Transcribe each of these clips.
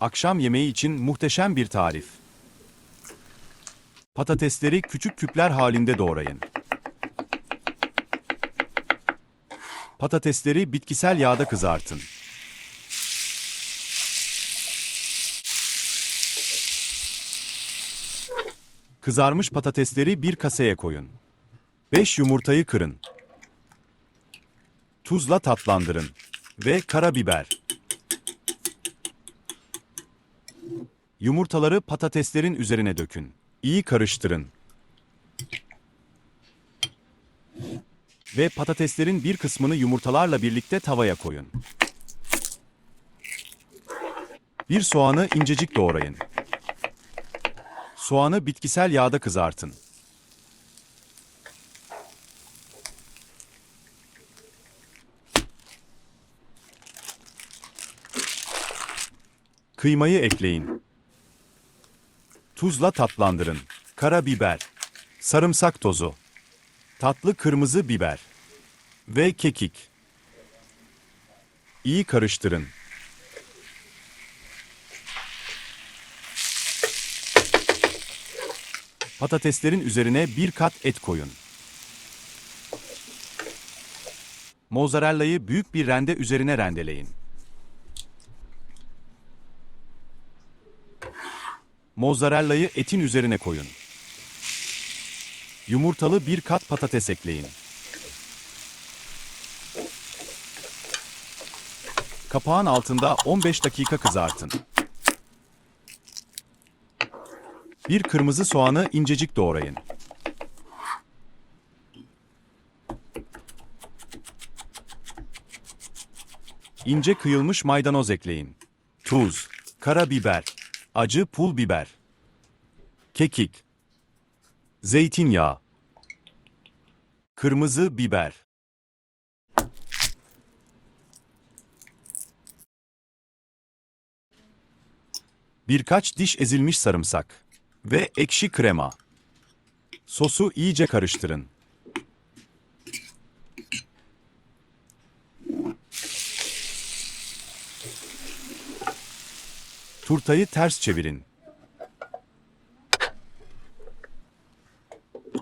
Akşam yemeği için muhteşem bir tarif. Patatesleri küçük küpler halinde doğrayın. Patatesleri bitkisel yağda kızartın. Kızarmış patatesleri bir kasaya koyun. 5 yumurtayı kırın. Tuzla tatlandırın ve karabiber. Yumurtaları patateslerin üzerine dökün. İyi karıştırın. Ve patateslerin bir kısmını yumurtalarla birlikte tavaya koyun. Bir soğanı incecik doğrayın. Soğanı bitkisel yağda kızartın. Kıymayı ekleyin. Tuzla tatlandırın. Karabiber, sarımsak tozu, tatlı kırmızı biber ve kekik. İyi karıştırın. Patateslerin üzerine bir kat et koyun. Mozzarella'yı büyük bir rende üzerine rendeleyin. Mozzarella'yı etin üzerine koyun. Yumurtalı bir kat patates ekleyin. Kapağın altında 15 dakika kızartın. Bir kırmızı soğanı incecik doğrayın. İnce kıyılmış maydanoz ekleyin. Tuz, karabiber, acı pul biber, kekik, zeytinyağı, kırmızı biber. Birkaç diş ezilmiş sarımsak ve ekşi krema. Sosu iyice karıştırın. Turtayı ters çevirin.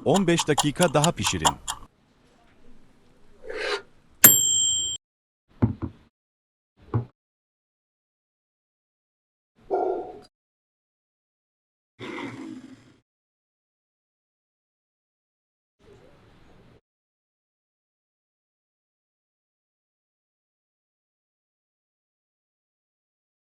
15 dakika daha pişirin.